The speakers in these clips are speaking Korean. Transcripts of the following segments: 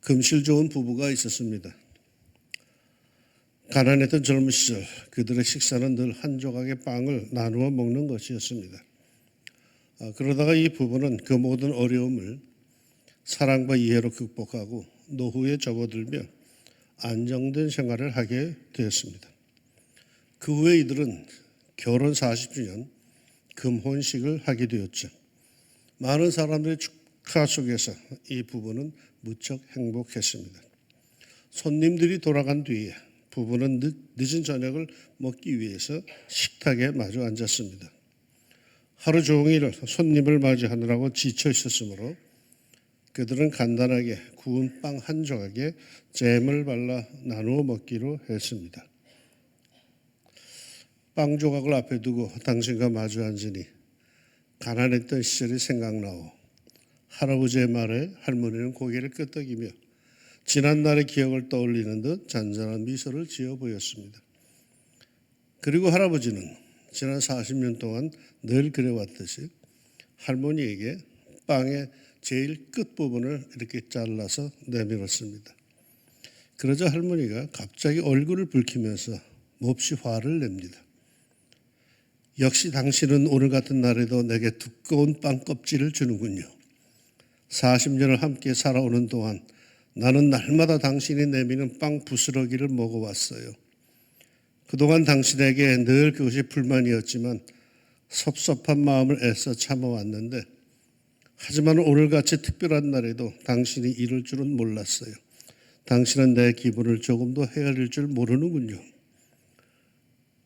금실 좋은 부부가 있었습니다. 가난했던 젊은 시절 그들의 식사는 늘 한 조각의 빵을 나누어 먹는 것이었습니다. 아, 그러다가 이 부부는 그 모든 어려움을 사랑과 이해로 극복하고 노후에 접어들며 안정된 생활을 하게 되었습니다. 그 후에 이들은 결혼 40주년 금혼식을 하게 되었죠. 많은 사람들의 축하 속에서 이 부부는 무척 행복했습니다. 손님들이 돌아간 뒤에 부부는 늦, 늦은 저녁을 먹기 위해서 식탁에 마주 앉았습니다. 하루 종일 손님을 맞이하느라고 지쳐 있었으므로 그들은 간단하게 구운 빵 한 조각에 잼을 발라 나누어 먹기로 했습니다. 빵 조각을 앞에 두고 당신과 마주 앉으니 가난했던 시절이 생각나오. 할아버지의 말에 할머니는 고개를 끄덕이며 지난날의 기억을 떠올리는 듯 잔잔한 미소를 지어 보였습니다. 그리고 할아버지는 지난 40년 동안 늘 그래왔듯이 할머니에게 빵의 제일 끝부분을 이렇게 잘라서 내밀었습니다. 그러자 할머니가 갑자기 얼굴을 붉히면서 몹시 화를 냅니다. 역시 당신은 오늘 같은 날에도 내게 두꺼운 빵 껍질을 주는군요. 40년을 함께 살아오는 동안 나는 날마다 당신이 내미는 빵 부스러기를 먹어왔어요. 그동안 당신에게 늘 그것이 불만이었지만 섭섭한 마음을 애써 참아왔는데 하지만 오늘같이 특별한 날에도 당신이 이럴 줄은 몰랐어요. 당신은 내 기분을 조금도 헤아릴 줄 모르는군요.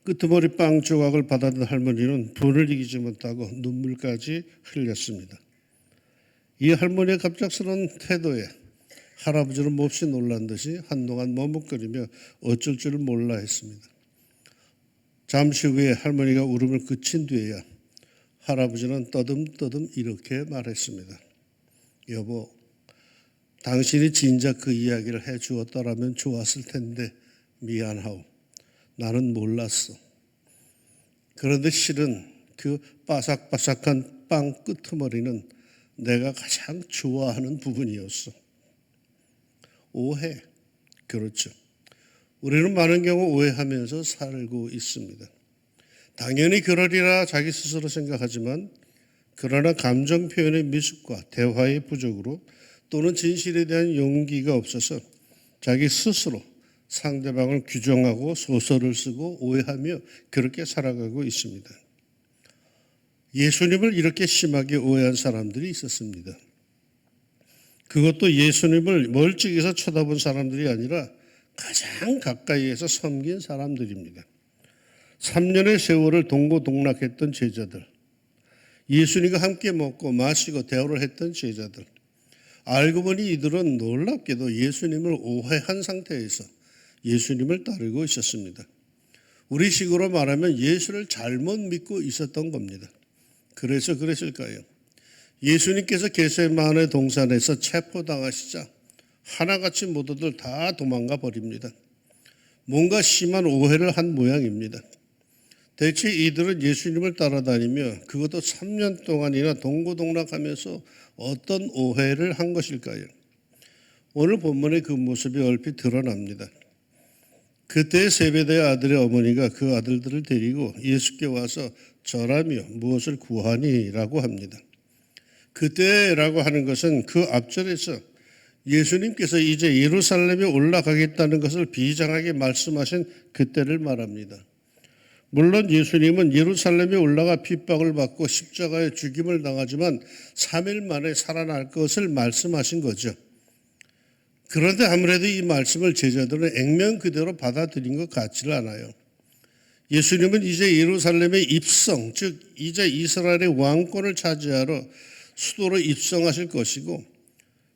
끄트머리 빵 조각을 받아든 할머니는 분을 이기지 못하고 눈물까지 흘렸습니다. 이 할머니의 갑작스러운 태도에 할아버지는 몹시 놀란 듯이 한동안 머뭇거리며 어쩔 줄을 몰라 했습니다. 잠시 후에 할머니가 울음을 그친 뒤에야 할아버지는 떠듬떠듬 이렇게 말했습니다. 여보, 당신이 진작 그 이야기를 해 주었더라면 좋았을 텐데 미안하오. 나는 몰랐어. 그런데 실은 그 바삭바삭한 빵 끄트머리는 내가 가장 좋아하는 부분이었어. 오해. 그렇죠. 우리는 많은 경우 오해하면서 살고 있습니다. 당연히 그러리라 자기 스스로 생각하지만 그러나 감정 표현의 미숙과 대화의 부족으로 또는 진실에 대한 용기가 없어서 자기 스스로 상대방을 규정하고 소설을 쓰고 오해하며 그렇게 살아가고 있습니다. 예수님을 이렇게 심하게 오해한 사람들이 있었습니다. 그것도 예수님을 멀찍이서 쳐다본 사람들이 아니라 가장 가까이에서 섬긴 사람들입니다. 3년의 세월을 동고동락했던 제자들, 예수님과 함께 먹고 마시고 대화를 했던 제자들, 알고 보니 이들은 놀랍게도 예수님을 오해한 상태에서 예수님을 따르고 있었습니다. 우리 식으로 말하면 예수를 잘못 믿고 있었던 겁니다. 그래서 그랬을까요? 예수님께서 게세마네 동산에서 체포당하시자 하나같이 모두들 다 도망가 버립니다. 뭔가 심한 오해를 한 모양입니다. 대체 이들은 예수님을 따라다니며 그것도 3년 동안이나 동고동락하면서 어떤 오해를 한 것일까요? 오늘 본문의 그 모습이 얼핏 드러납니다. 그때 세베대의 아들의 어머니가 그 아들들을 데리고 예수께 와서 절하며 무엇을 구하니라고 합니다. 그때라고 하는 것은 그 앞절에서 예수님께서 이제 예루살렘에 올라가겠다는 것을 비장하게 말씀하신 그때를 말합니다. 물론 예수님은 예루살렘에 올라가 핍박을 받고 십자가에 죽임을 당하지만 3일 만에 살아날 것을 말씀하신 거죠. 그런데 아무래도 이 말씀을 제자들은 액면 그대로 받아들인 것 같지를 않아요. 예수님은 이제 예루살렘의 입성, 즉 이제 이스라엘의 왕권을 차지하러 수도로 입성하실 것이고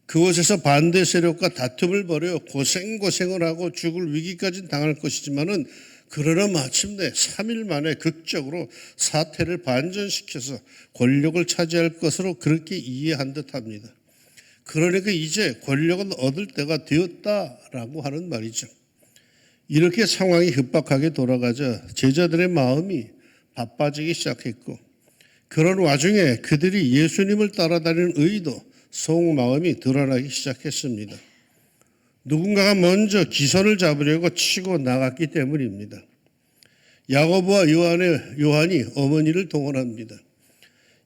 그곳에서 반대 세력과 다툼을 벌여 고생고생을 하고 죽을 위기까지 당할 것이지만은 그러나 마침내 3일 만에 극적으로 사태를 반전시켜서 권력을 차지할 것으로 그렇게 이해한 듯 합니다. 그러니까 이제 권력은 얻을 때가 되었다라고 하는 말이죠. 이렇게 상황이 급박하게 돌아가자 제자들의 마음이 바빠지기 시작했고 그런 와중에 그들이 예수님을 따라다니는 의도, 속마음이 드러나기 시작했습니다. 누군가가 먼저 기선을 잡으려고 치고 나갔기 때문입니다. 야고보와 요한의 요한이 어머니를 동원합니다.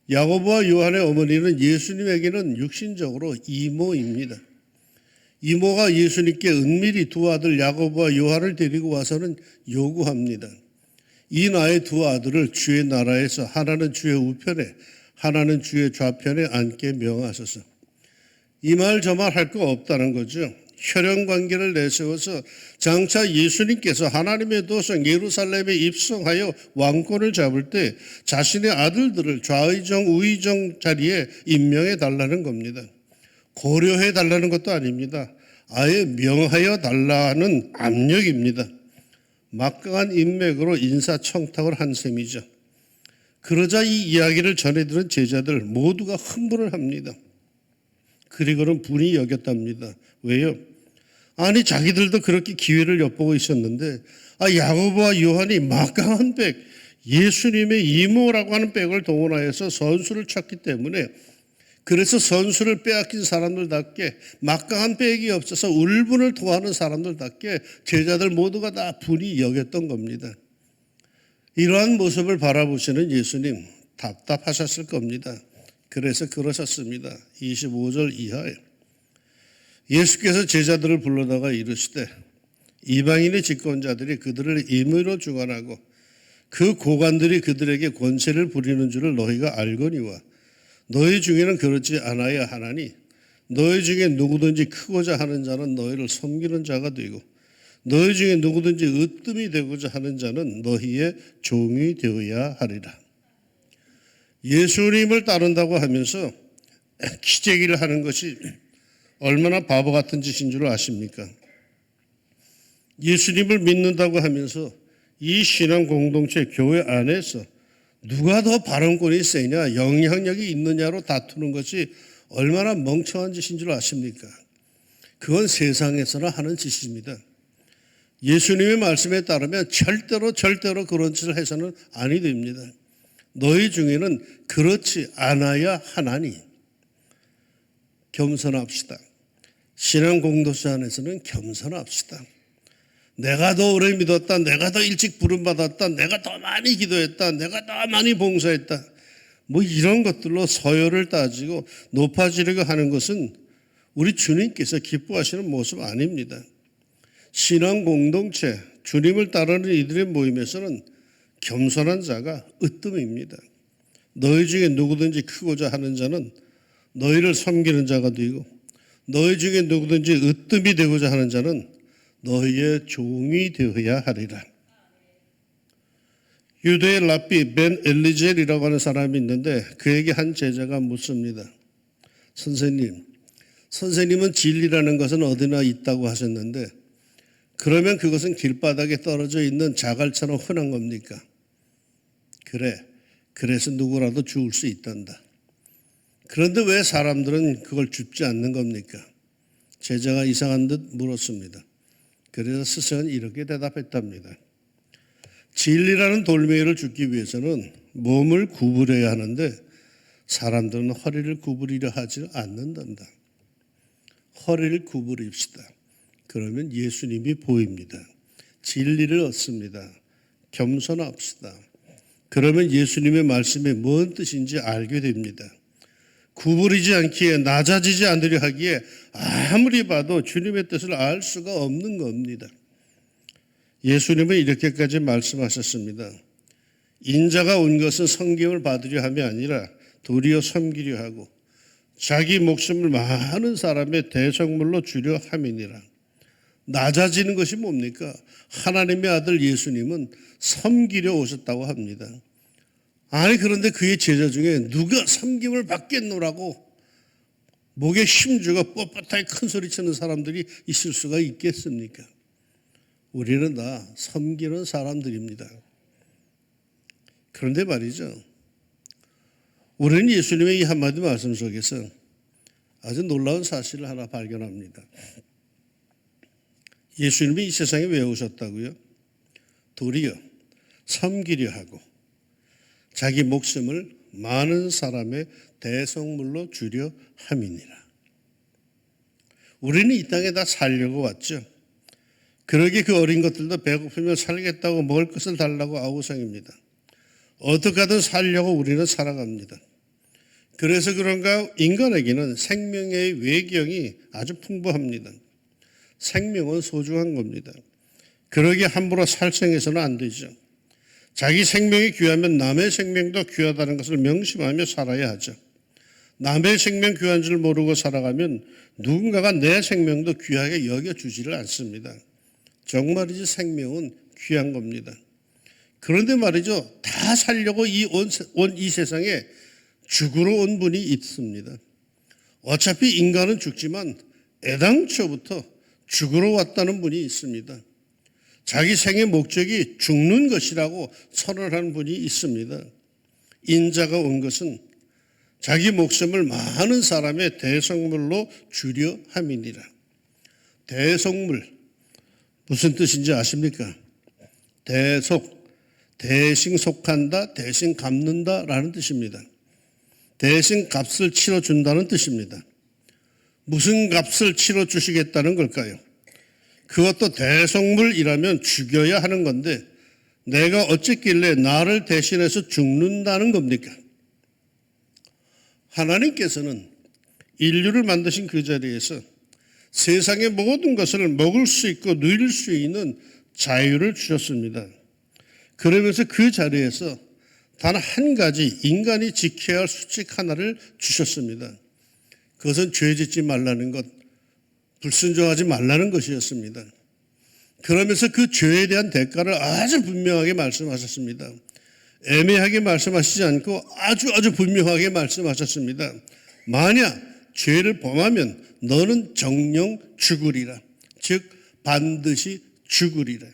야고보와 요한의 어머니는 예수님에게는 육신적으로 이모입니다. 이모가 예수님께 은밀히 두 아들 야고보와 요한을 데리고 와서는 요구합니다. 이 나의 두 아들을 주의 나라에서 하나는 주의 우편에 하나는 주의 좌편에 앉게 명하소서. 이 말 저 말 할 거 없다는 거죠. 혈연 관계를 내세워서 장차 예수님께서 하나님의 도성 예루살렘에 입성하여 왕권을 잡을 때 자신의 아들들을 좌의정 우의정 자리에 임명해 달라는 겁니다. 고려해 달라는 것도 아닙니다. 아예 명하여 달라는 압력입니다. 막강한 인맥으로 인사청탁을 한 셈이죠. 그러자 이 이야기를 전해들은 제자들 모두가 흥분을 합니다. 그리고는 분이 여겼답니다. 왜요? 아니 자기들도 그렇게 기회를 엿보고 있었는데 아 야고보와 요한이 막강한 백 예수님의 이모라고 하는 백을 동원하여서 선수를 쳤기 때문에 그래서 선수를 빼앗긴 사람들답게 막강한 백이 없어서 울분을 토하는 사람들답게 제자들 모두가 다 분이 여겼던 겁니다. 이러한 모습을 바라보시는 예수님 답답하셨을 겁니다. 그래서 그러셨습니다. 25절 이하에 예수께서 제자들을 불러다가 이르시되 이방인의 집권자들이 그들을 임의로 주관하고 그 고관들이 그들에게 권세를 부리는 줄을 너희가 알거니와 너희 중에는 그렇지 않아야 하나니 너희 중에 누구든지 크고자 하는 자는 너희를 섬기는 자가 되고 너희 중에 누구든지 으뜸이 되고자 하는 자는 너희의 종이 되어야 하리라. 예수님을 따른다고 하면서 기재기를 하는 것이 얼마나 바보 같은 짓인 줄 아십니까? 예수님을 믿는다고 하면서 이 신앙 공동체 교회 안에서 누가 더 발언권이 세냐, 영향력이 있느냐로 다투는 것이 얼마나 멍청한 짓인 줄 아십니까? 그건 세상에서나 하는 짓입니다. 예수님의 말씀에 따르면 절대로 절대로 그런 짓을 해서는 아니 됩니다. 너희 중에는 그렇지 않아야 하나니 겸손합시다. 신앙 공동체 안에서는 겸손합시다. 내가 더 오래 믿었다. 내가 더 일찍 부름받았다. 내가 더 많이 기도했다. 내가 더 많이 봉사했다. 뭐 이런 것들로 서열을 따지고 높아지려고 하는 것은 우리 주님께서 기뻐하시는 모습 아닙니다. 신앙 공동체, 주님을 따르는 이들의 모임에서는 겸손한 자가 으뜸입니다. 너희 중에 누구든지 크고자 하는 자는 너희를 섬기는 자가 되고 너희 중에 누구든지 으뜸이 되고자 하는 자는 너희의 종이 되어야 하리라. 유대의 랍비 벤 엘리젤이라고 하는 사람이 있는데 그에게 한 제자가 묻습니다. 선생님, 선생님은 진리라는 것은 어디나 있다고 하셨는데 그러면 그것은 길바닥에 떨어져 있는 자갈처럼 흔한 겁니까? 그래. 그래서 누구라도 죽을 수 있단다. 그런데 왜 사람들은 그걸 줍지 않는 겁니까? 제자가 이상한 듯 물었습니다. 그래서 스승은 이렇게 대답했답니다. 진리라는 돌멩이를 줍기 위해서는 몸을 구부려야 하는데 사람들은 허리를 구부리려 하지 않는단다. 허리를 구부립시다. 그러면 예수님이 보입니다. 진리를 얻습니다. 겸손합시다. 그러면 예수님의 말씀이 뭔 뜻인지 알게 됩니다. 구부리지 않기에 낮아지지 않으려 하기에 아무리 봐도 주님의 뜻을 알 수가 없는 겁니다. 예수님은 이렇게까지 말씀하셨습니다. 인자가 온 것은 성경을 받으려 함이 아니라 도리어 섬기려 하고 자기 목숨을 많은 사람의 대성물로 주려 함이니라. 낮아지는 것이 뭡니까? 하나님의 아들 예수님은 섬기려 오셨다고 합니다. 아니 그런데 그의 제자 중에 누가 섬김을 받겠노라고 목에 힘주고 뻣뻣하게 큰 소리 치는 사람들이 있을 수가 있겠습니까? 우리는 다 섬기는 사람들입니다. 그런데 말이죠. 우리는 예수님의 이 한마디 말씀 속에서 아주 놀라운 사실을 하나 발견합니다. 예수님이 이 세상에 왜 오셨다고요? 도리어 섬기려 하고 자기 목숨을 많은 사람의 대성물로 주려 함이니라. 우리는 이 땅에 다 살려고 왔죠. 그러기에 그 어린 것들도 배고프면 살겠다고 먹을 것을 달라고 아우성입니다. 어떻게 하든 살려고 우리는 살아갑니다. 그래서 그런가 인간에게는 생명의 외경이 아주 풍부합니다. 생명은 소중한 겁니다. 그러기에 함부로 살생해서는 안 되죠. 자기 생명이 귀하면 남의 생명도 귀하다는 것을 명심하며 살아야 하죠. 남의 생명 귀한 줄 모르고 살아가면 누군가가 내 생명도 귀하게 여겨주지를 않습니다. 정말이지 생명은 귀한 겁니다. 그런데 말이죠. 다 살려고 이 온 이 세상에 죽으러 온 분이 있습니다. 어차피 인간은 죽지만 애당초부터 죽으러 왔다는 분이 있습니다. 자기 생의 목적이 죽는 것이라고 선언하는 분이 있습니다. 인자가 온 것은 자기 목숨을 많은 사람의 대성물로 주려 함이니라. 대성물 무슨 뜻인지 아십니까? 대속 대신 속한다, 대신 갚는다라는 뜻입니다. 대신 값을 치러 준다는 뜻입니다. 무슨 값을 치러 주시겠다는 걸까요? 그것도 대성물이라면 죽여야 하는 건데 내가 어쨌길래 나를 대신해서 죽는다는 겁니까? 하나님께서는 인류를 만드신 그 자리에서 세상의 모든 것을 먹을 수 있고 누릴 수 있는 자유를 주셨습니다. 그러면서 그 자리에서 단 한 가지 인간이 지켜야 할 수칙 하나를 주셨습니다. 그것은 죄 짓지 말라는 것, 불순종하지 말라는 것이었습니다. 그러면서 그 죄에 대한 대가를 아주 분명하게 말씀하셨습니다. 애매하게 말씀하시지 않고 아주 아주 분명하게 말씀하셨습니다. 만약 죄를 범하면 너는 정령 죽으리라. 즉 반드시 죽으리라.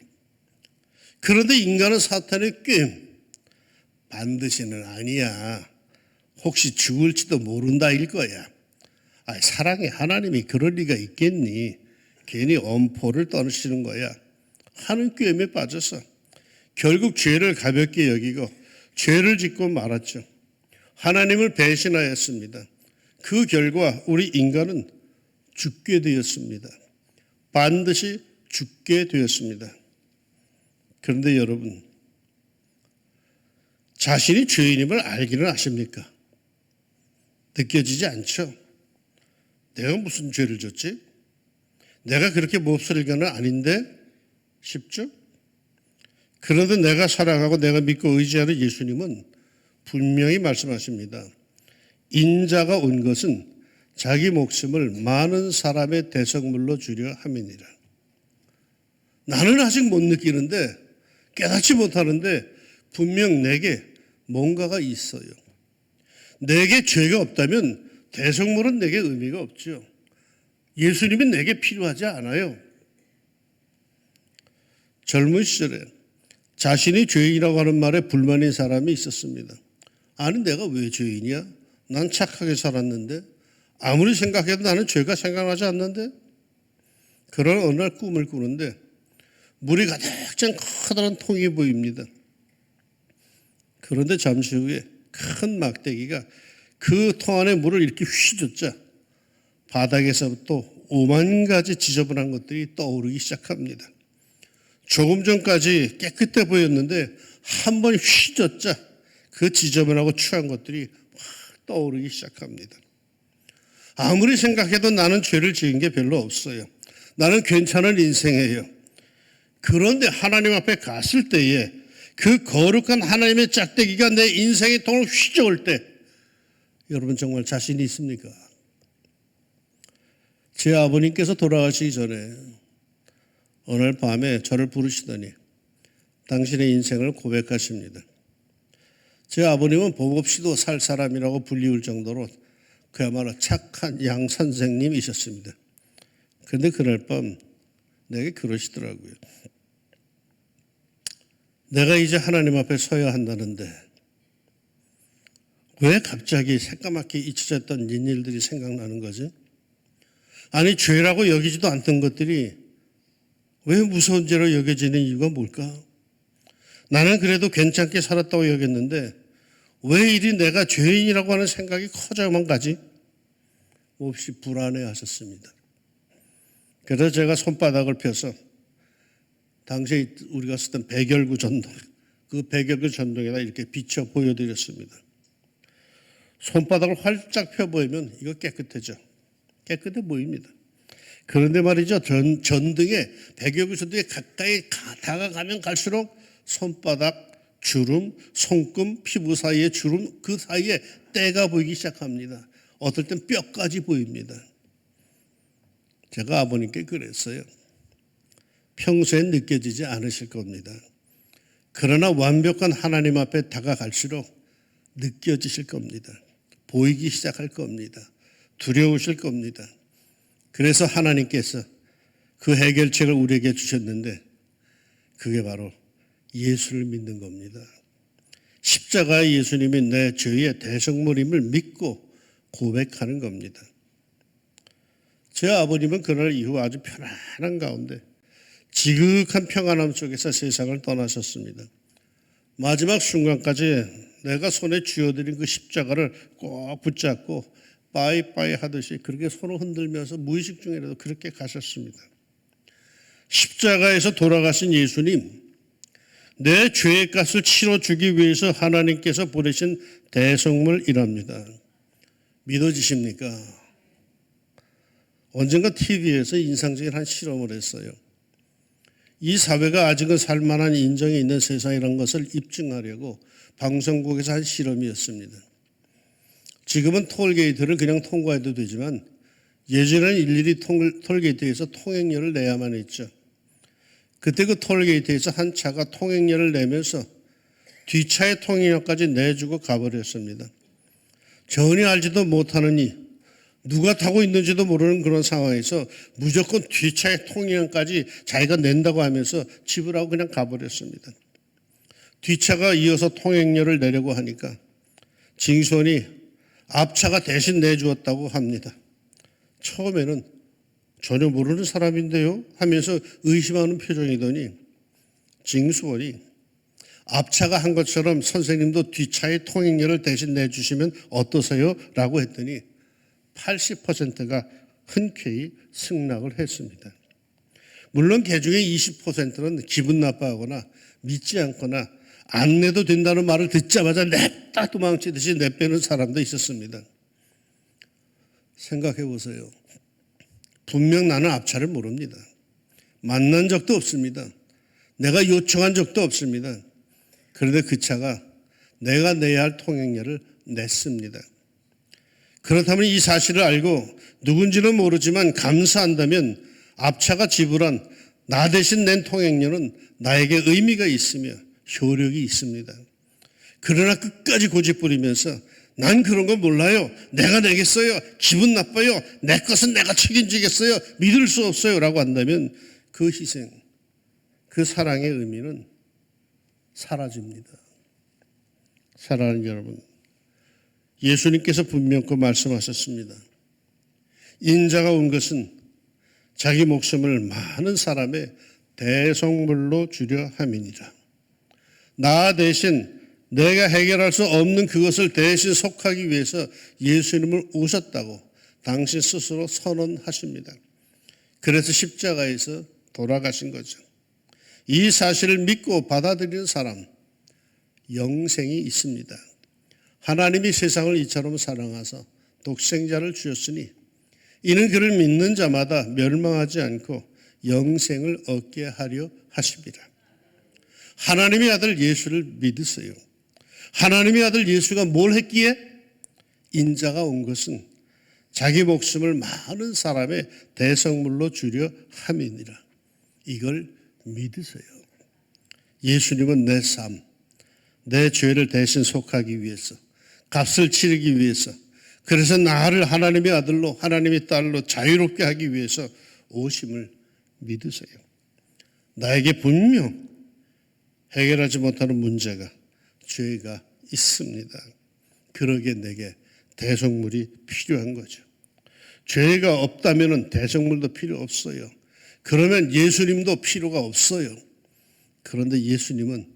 그런데 인간은 사탄의 꾀 반드시는 아니야. 혹시 죽을지도 모른다 일 거야. 아, 사랑의 하나님이 그럴 리가 있겠니? 괜히 엄포를 떠나시는 거야. 하는 꾀에 빠져서 결국 죄를 가볍게 여기고 죄를 짓고 말았죠. 하나님을 배신하였습니다. 그 결과 우리 인간은 죽게 되었습니다. 반드시 죽게 되었습니다. 그런데 여러분, 자신이 죄인임을 알기는 아십니까? 느껴지지 않죠? 내가 무슨 죄를 졌지? 내가 그렇게 몹쓸 인간은 아닌데? 싶죠? 그런데 내가 살아가고 내가 믿고 의지하는 예수님은 분명히 말씀하십니다. 인자가 온 것은 자기 목숨을 많은 사람의 대성물로 주려 함이니라. 나는 아직 못 느끼는데 깨닫지 못하는데 분명 내게 뭔가가 있어요. 내게 죄가 없다면 대성물은 내게 의미가 없죠. 예수님이 내게 필요하지 않아요. 젊은 시절에 자신이 죄인이라고 하는 말에 불만인 사람이 있었습니다. 아니, 내가 왜 죄인이야? 난 착하게 살았는데, 아무리 생각해도 나는 죄가 생각나지 않는데, 그런 어느 날 꿈을 꾸는데, 물이 가득 찬 커다란 통이 보입니다. 그런데 잠시 후에 큰 막대기가 그 통 안에 물을 이렇게 휘젓자 바닥에서부터 오만 가지 지저분한 것들이 떠오르기 시작합니다. 조금 전까지 깨끗해 보였는데 한 번 휘젓자 그 지저분하고 추한 것들이 확 떠오르기 시작합니다. 아무리 생각해도 나는 죄를 지은 게 별로 없어요. 나는 괜찮은 인생이에요. 그런데 하나님 앞에 갔을 때에 그 거룩한 하나님의 짝대기가 내 인생의 통을 휘저을 때 여러분 정말 자신이 있습니까? 제 아버님께서 돌아가시기 전에 어느 날 밤에 저를 부르시더니 당신의 인생을 고백하십니다. 제 아버님은 법 없이도 살 사람이라고 불리울 정도로 그야말로 착한 양 선생님이셨습니다. 그런데 그날 밤 내게 그러시더라고요. 내가 이제 하나님 앞에 서야 한다는데 왜 갑자기 새까맣게 잊혀졌던 옛일들이 생각나는 거지? 아니 죄라고 여기지도 않던 것들이 왜 무서운 죄로 여겨지는 이유가 뭘까? 나는 그래도 괜찮게 살았다고 여겼는데 왜 이리 내가 죄인이라고 하는 생각이 커져만 가지? 몹시 불안해 하셨습니다. 그래서 제가 손바닥을 펴서 당시에 우리가 쓰던 백열구 전동, 그 백열구 전동에다 이렇게 비춰 보여드렸습니다. 손바닥을 활짝 펴 보이면 이거 깨끗해져. 깨끗해 보입니다. 그런데 말이죠. 전, 전등에, 백열구 전등에 가까이 가- 다가가면 갈수록 손바닥 주름, 손금, 피부 사이에 주름, 그 사이에 때가 보이기 시작합니다. 어떨 땐 뼈까지 보입니다. 제가 아버님께 그랬어요. 평소엔 느껴지지 않으실 겁니다. 그러나 완벽한 하나님 앞에 다가갈수록 느껴지실 겁니다. 보이기 시작할 겁니다. 두려우실 겁니다. 그래서 하나님께서 그 해결책을 우리에게 주셨는데 그게 바로 예수를 믿는 겁니다. 십자가의 예수님이 내 죄의 대성물임을 믿고 고백하는 겁니다. 제 아버님은 그날 이후 아주 편안한 가운데 지극한 평안함 속에서 세상을 떠나셨습니다. 마지막 순간까지 내가 손에 쥐어드린 그 십자가를 꼭 붙잡고 빠이빠이 하듯이 그렇게 손을 흔들면서 무의식 중이라도 그렇게 가셨습니다. 십자가에서 돌아가신 예수님, 내 죄의 값을 치러주기 위해서 하나님께서 보내신 대성물이랍니다. 믿어지십니까? 언젠가 TV에서 인상적인 한 실험을 했어요. 이 사회가 아직은 살만한 인정이 있는 세상이라는 것을 입증하려고 방송국에서 한 실험이었습니다. 지금은 톨게이트를 그냥 통과해도 되지만 예전에는 일일이 통, 톨게이트에서 통행료를 내야만 했죠. 그때 그 톨게이트에서 한 차가 통행료를 내면서 뒷차의 통행료까지 내주고 가버렸습니다. 전혀 알지도 못하느니 누가 타고 있는지도 모르는 그런 상황에서 무조건 뒷차의 통행료까지 자기가 낸다고 하면서 지불하고 그냥 가버렸습니다. 뒷차가 이어서 통행료를 내려고 하니까 징수원이 앞차가 대신 내주었다고 합니다. 처음에는 전혀 모르는 사람인데요 하면서 의심하는 표정이더니 징수원이 앞차가 한 것처럼 선생님도 뒷차의 통행료를 대신 내주시면 어떠세요? 라고 했더니 80%가 흔쾌히 승낙을 했습니다. 물론 그 중에 20%는 기분 나빠하거나 믿지 않거나 안 내도 된다는 말을 듣자마자 냅다 도망치듯이 내빼는 사람도 있었습니다. 생각해 보세요. 분명 나는 앞차를 모릅니다. 만난 적도 없습니다. 내가 요청한 적도 없습니다. 그런데 그 차가 내가 내야 할 통행료를 냈습니다. 그렇다면 이 사실을 알고 누군지는 모르지만 감사한다면 앞차가 지불한 나 대신 낸 통행료는 나에게 의미가 있으며 효력이 있습니다. 그러나 끝까지 고집부리면서 난 그런 거 몰라요. 내가 내겠어요. 기분 나빠요. 내 것은 내가 책임지겠어요. 믿을 수 없어요. 라고 한다면 그 희생, 그 사랑의 의미는 사라집니다. 사랑하는 여러분, 예수님께서 분명코 말씀하셨습니다. 인자가 온 것은 자기 목숨을 많은 사람의 대성물로 주려 함이니라. 나 대신 내가 해결할 수 없는 그것을 대신 속하기 위해서 예수님을 오셨다고 당신 스스로 선언하십니다. 그래서 십자가에서 돌아가신 거죠. 이 사실을 믿고 받아들이는 사람, 영생이 있습니다. 하나님이 세상을 이처럼 사랑하사 독생자를 주셨으니 이는 그를 믿는 자마다 멸망하지 않고 영생을 얻게 하려 하십니다. 하나님의 아들 예수를 믿으세요. 하나님의 아들 예수가 뭘 했기에 인자가 온 것은 자기 목숨을 많은 사람의 대성물로 주려 함이니라. 이걸 믿으세요. 예수님은 내 삶, 내 죄를 대신 속하기 위해서, 값을 치르기 위해서, 그래서 나를 하나님의 아들로, 하나님의 딸로 자유롭게 하기 위해서 오심을 믿으세요. 나에게 분명 해결하지 못하는 문제가, 죄가 있습니다. 그러기에 내게 대성물이 필요한 거죠. 죄가 없다면 대성물도 필요 없어요. 그러면 예수님도 필요가 없어요. 그런데 예수님은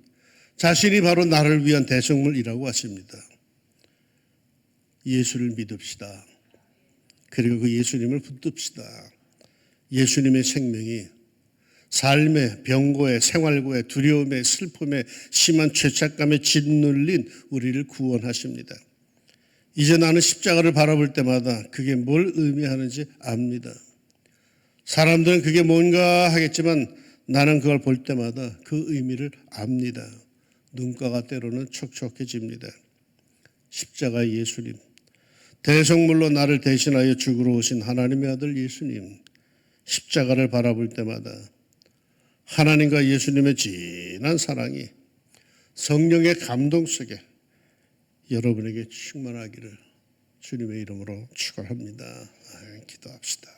자신이 바로 나를 위한 대성물이라고 하십니다. 예수를 믿읍시다. 그리고 그 예수님을 붙듭시다. 예수님의 생명이 삶의 병고에 생활고에 두려움에 슬픔에 심한 죄책감에 짓눌린 우리를 구원하십니다. 이제 나는 십자가를 바라볼 때마다 그게 뭘 의미하는지 압니다. 사람들은 그게 뭔가 하겠지만 나는 그걸 볼 때마다 그 의미를 압니다. 눈가가 때로는 촉촉해집니다. 십자가 예수님, 대성물로 나를 대신하여 죽으러 오신 하나님의 아들 예수님, 십자가를 바라볼 때마다 하나님과 예수님의 진한 사랑이 성령의 감동 속에 여러분에게 충만하기를 주님의 이름으로 축원합니다. 아, 기도합시다.